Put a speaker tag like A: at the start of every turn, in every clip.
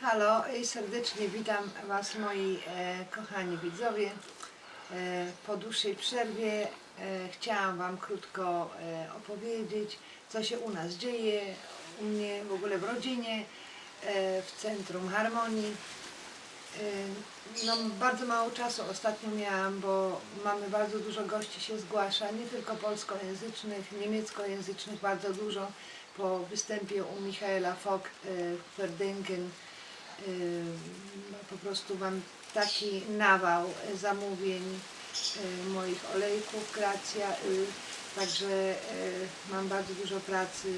A: Halo i serdecznie witam Was moi e, kochani widzowie. E, po dłuższej przerwie e, chciałam Wam krótko e, opowiedzieć, co się u nas dzieje, u mnie w ogóle w rodzinie, e, w Centrum Harmonii. E, no, bardzo mało czasu ostatnio miałam, bo mamy bardzo dużo gości się zgłasza, nie tylko polskojęzycznych, niemieckojęzycznych bardzo dużo. Po występie u Michaela Fock e, w no, po prostu mam taki nawał zamówień e, moich olejków Gracja, y, także mam bardzo dużo pracy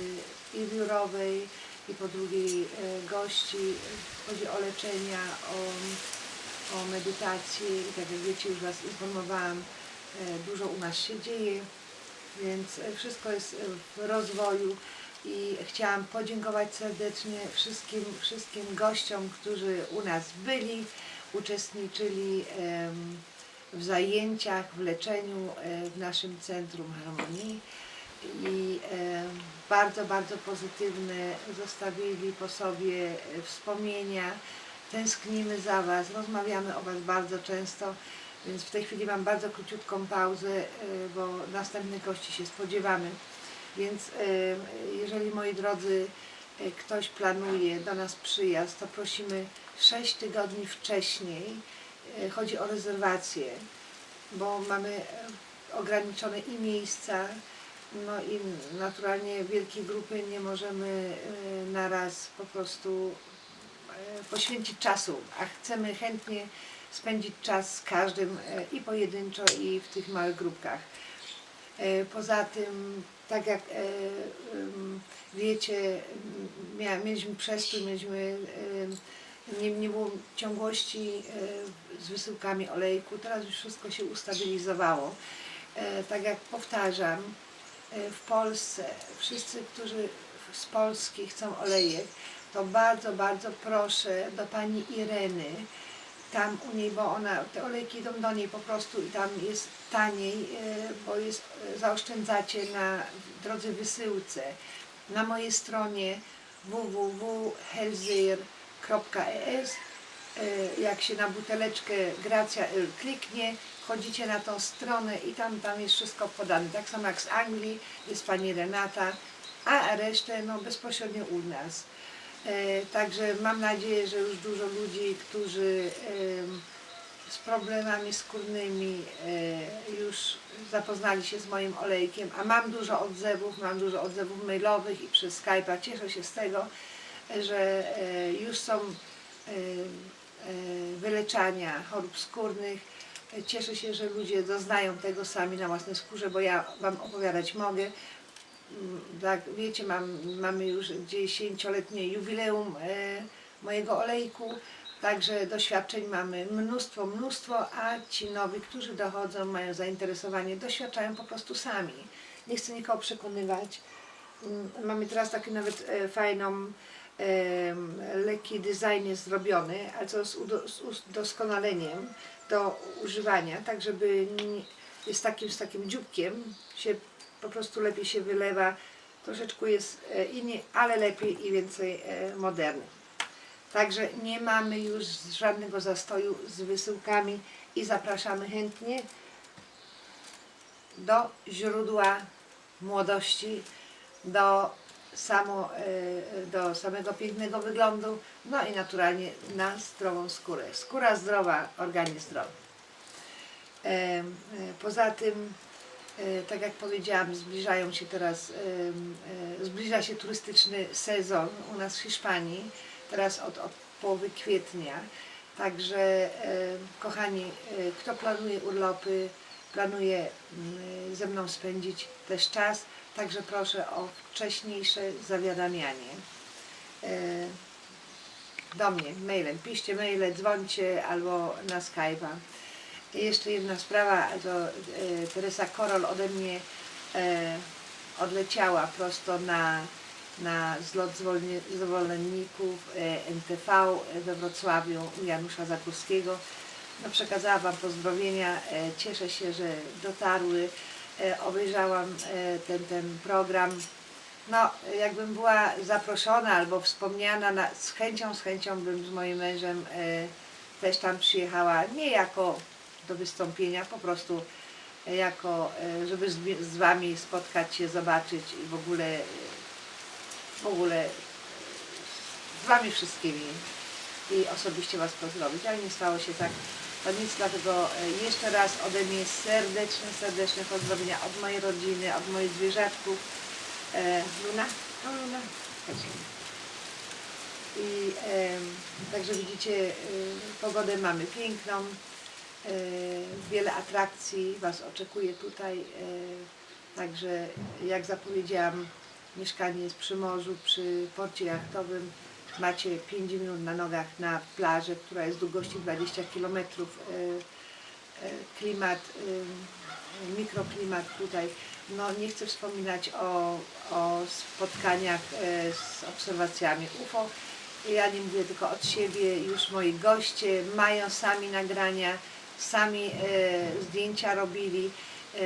A: i biurowej i po drugiej gości. Chodzi o leczenia, o, o medytację i tak jak wiecie już Was informowałam, dużo u nas się dzieje, więc wszystko jest w rozwoju i chciałam podziękować serdecznie wszystkim, wszystkim gościom, którzy u nas byli, uczestniczyli w zajęciach, w leczeniu e, w naszym Centrum Harmonii i bardzo, bardzo pozytywne zostawili po sobie e, wspomnienia. Tęsknimy za Was, rozmawiamy o Was bardzo często, więc w tej chwili mam bardzo króciutką pauzę, e, bo następnych gości się spodziewamy. Więc jeżeli moi drodzy, e, ktoś planuje do nas przyjazd, to prosimy 6 tygodni wcześniej. E, Chodzi o rezerwację, bo mamy e, ograniczone i miejsca, no i naturalnie wielkiej grupy nie możemy e, naraz po prostu poświęcić czasu, a chcemy chętnie spędzić czas z każdym i pojedynczo i w tych małych grupkach. Poza tym, tak jak e, em, wiecie, mieliśmy przestój, mieliśmy, e, nie, nie było ciągłości e, z wysyłkami olejku, teraz już wszystko się ustabilizowało. E, Tak jak powtarzam, e, w Polsce wszyscy, którzy z Polski chcą olejek, to bardzo, bardzo proszę do pani Ireny, tam u niej, bo ona, te olejki idą do niej po prostu i tam jest taniej, e, bo jest, e, zaoszczędzacie na drodze wysyłce. Na mojej stronie www.helzyr.es e, jak się na buteleczkę Gracja kliknie, wchodzicie na tą stronę i tam, tam jest wszystko podane. Tak samo jak z Anglii jest pani Renata, a resztę no, bezpośrednio u nas. E, Także mam nadzieję, że już dużo ludzi, którzy z problemami skórnymi e, już zapoznali się z moim olejkiem, a mam dużo odzewów, mam dużo odzewów mailowych i przez Skype'a. Cieszę się z tego, że e, już są wyleczania chorób skórnych. Cieszę się, że ludzie doznają tego sami na własnej skórze, bo ja Wam opowiadać mogę. Tak, wiecie, mam, mamy już dziesięcioletnie jubileum e, mojego olejku, także doświadczeń mamy mnóstwo, mnóstwo, a ci nowi, którzy dochodzą, mają zainteresowanie, doświadczają po prostu sami. Nie chcę nikogo przekonywać. Mm, Mamy teraz taki nawet e, fajną, em, lekki design jest zrobiony, ale co z, udo, z udoskonaleniem do używania, tak żeby nie, jest takim, z takim dzióbkiem, się po prostu lepiej się wylewa, troszeczkę jest e, inny, ale lepiej i więcej e, moderny. Także nie mamy już żadnego zastoju z wysyłkami i zapraszamy chętnie do źródła młodości, do, samo, e, do samego pięknego wyglądu, no i naturalnie na zdrową skórę. Skóra zdrowa, organizm zdrowy. Poza tym, tak jak powiedziałam, zbliżają się teraz, e, zbliża się turystyczny sezon u nas w Hiszpanii, teraz od, od połowy kwietnia. Także, e, kochani, e, kto planuje urlopy, planuje ze mną spędzić też czas, także proszę o wcześniejsze zawiadamianie. E, Do mnie mailem, piszcie maile, dzwońcie albo na Skype'a. Jeszcze jedna sprawa, to e, Teresa Korol ode mnie e, odleciała prosto na, na zlot zwolenników e, NTV we Wrocławiu u Janusza Zakurskiego. No, przekazała Wam pozdrowienia, e, cieszę się, że dotarły. E, obejrzałam e, ten, ten program no, jakbym była zaproszona albo wspomniana, na, z chęcią, z chęcią bym z moim mężem e, też tam przyjechała, nie jako do wystąpienia, po prostu e, jako, e, żeby z, z Wami spotkać się, zobaczyć i w ogóle, e, w ogóle e, z Wami wszystkimi i osobiście Was pozdrowić, ale nie stało się tak. To nic, dlatego e, jeszcze raz ode mnie serdeczne, serdeczne pozdrowienia od mojej rodziny, od moich zwierzaczków. E, Luna? No Luna, chodź. I em, także widzicie, y, pogodę mamy piękną, e, wiele atrakcji Was oczekuje tutaj, e, także jak zapowiedziałam, mieszkanie jest przy morzu, przy porcie jachtowym, macie 5 minut na nogach na plażę, która jest długości 20 km, klimat, y, mikroklimat tutaj, no nie chcę wspominać o, o spotkaniach e, z obserwacjami UFO, ja nie mówię tylko od siebie, już moi goście mają sami nagrania, sami e, zdjęcia robili. E,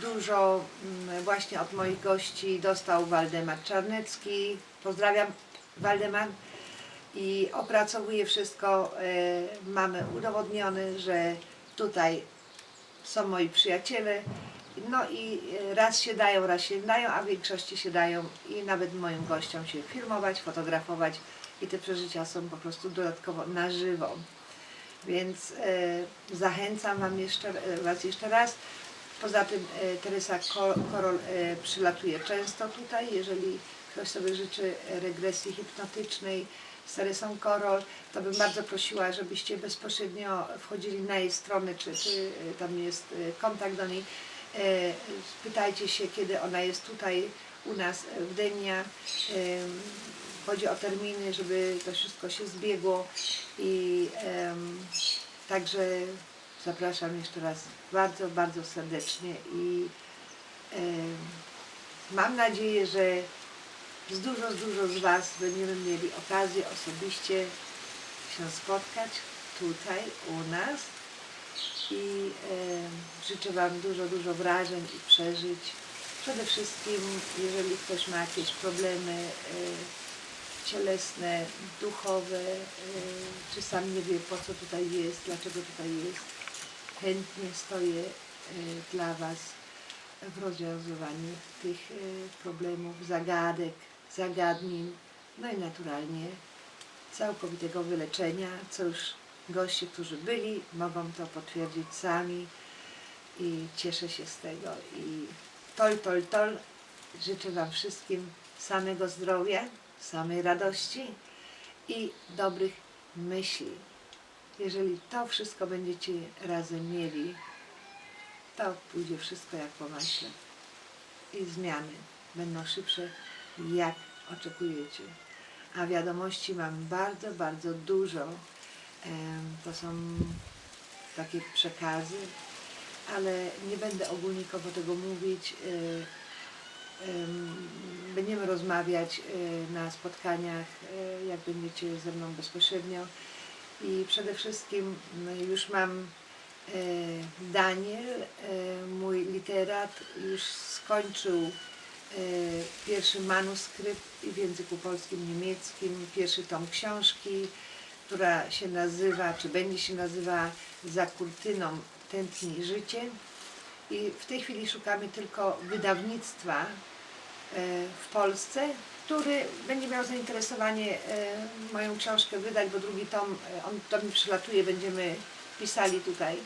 A: dużo mm, właśnie od moich gości dostał Waldemar Czarnecki. Pozdrawiam Waldemar. I opracowuje wszystko. E, mamy udowodnione, że tutaj są moi przyjaciele. No i raz się dają, raz się dają, a w większości się dają i nawet moim gościom się filmować, fotografować i te przeżycia są po prostu dodatkowo na żywo. Więc e, zachęcam wam jeszcze, e, Was jeszcze raz. Poza tym e, Teresa Ko- Korol e, przylatuje często tutaj, jeżeli ktoś sobie życzy regresji hipnotycznej z Teresą Korol, to bym bardzo prosiła, żebyście bezpośrednio wchodzili na jej stronę, czy, czy e, tam jest e, kontakt do niej. E, Spytajcie się, kiedy ona jest tutaj u nas w Denia. Em, Chodzi o terminy, żeby to wszystko się zbiegło i także zapraszam jeszcze raz bardzo, bardzo serdecznie i mam nadzieję, że z dużo, z dużo z Was będziemy mieli okazję osobiście się spotkać tutaj u nas i życzę Wam dużo, dużo wrażeń i przeżyć. Przede wszystkim, jeżeli ktoś ma jakieś problemy e, cielesne, duchowe, e, czy sam nie wie po co tutaj jest, dlaczego tutaj jest, chętnie stoję e, dla Was w rozwiązywaniu tych e, problemów, zagadek, zagadnień, no i naturalnie całkowitego wyleczenia, co już goście, którzy byli, mogą to potwierdzić sami i cieszę się z tego. I tol, tol, tol, życzę Wam wszystkim samego zdrowia, samej radości i dobrych myśli. Jeżeli to wszystko będziecie razem mieli, to pójdzie wszystko jak po maśle. I zmiany będą szybsze, jak oczekujecie. A wiadomości mam bardzo, bardzo dużo. To są takie przekazy, ale nie będę ogólnikowo tego mówić. Em, Będziemy rozmawiać e, na spotkaniach, e, jak będziecie ze mną bezpośrednio. I przede wszystkim no, już mam e, Daniel, mój literat, już skończył pierwszy manuskrypt w języku polskim, niemieckim, pierwszy tom książki, która się nazywa, czy będzie się nazywała Za kurtyną tętni życie. I w tej chwili szukamy tylko wydawnictwa w Polsce, który będzie miał zainteresowanie e, moją książkę wydać, bo drugi tom, e, on do mnie przylatuje, będziemy pisali tutaj.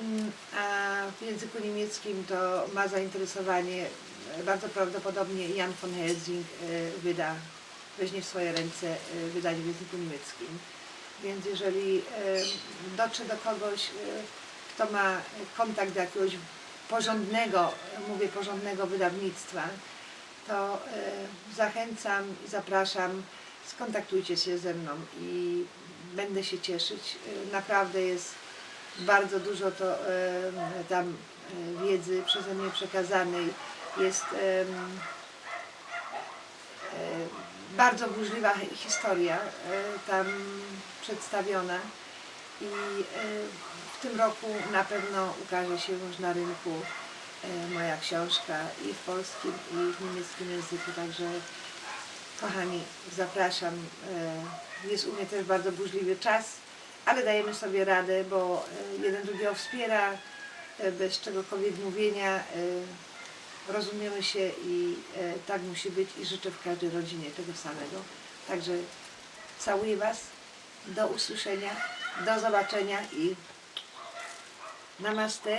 A: Mm, A w języku niemieckim to ma zainteresowanie, e, bardzo prawdopodobnie Jan von Helsing e, wyda, weźmie w swoje ręce e, wydanie w języku niemieckim. Więc jeżeli e, dotrze do kogoś, e, kto ma kontakt do jakiegoś porządnego, mówię porządnego wydawnictwa, to e, zachęcam i zapraszam, skontaktujcie się ze mną i będę się cieszyć. E, Naprawdę jest bardzo dużo to e, tam wiedzy przeze mnie przekazanej. Jest bardzo burzliwa hi- historia tam przedstawiona i w tym roku na pewno ukaże się już na rynku moja książka i w polskim, i w niemieckim języku, także kochani, zapraszam. E, Jest u mnie też bardzo burzliwy czas, ale dajemy sobie radę, bo e, jeden drugiego wspiera, e, bez czegokolwiek mówienia. e, Rozumiemy się i e, tak musi być i życzę w każdej rodzinie tego samego. Także całuję Was, do usłyszenia, do zobaczenia i namaste.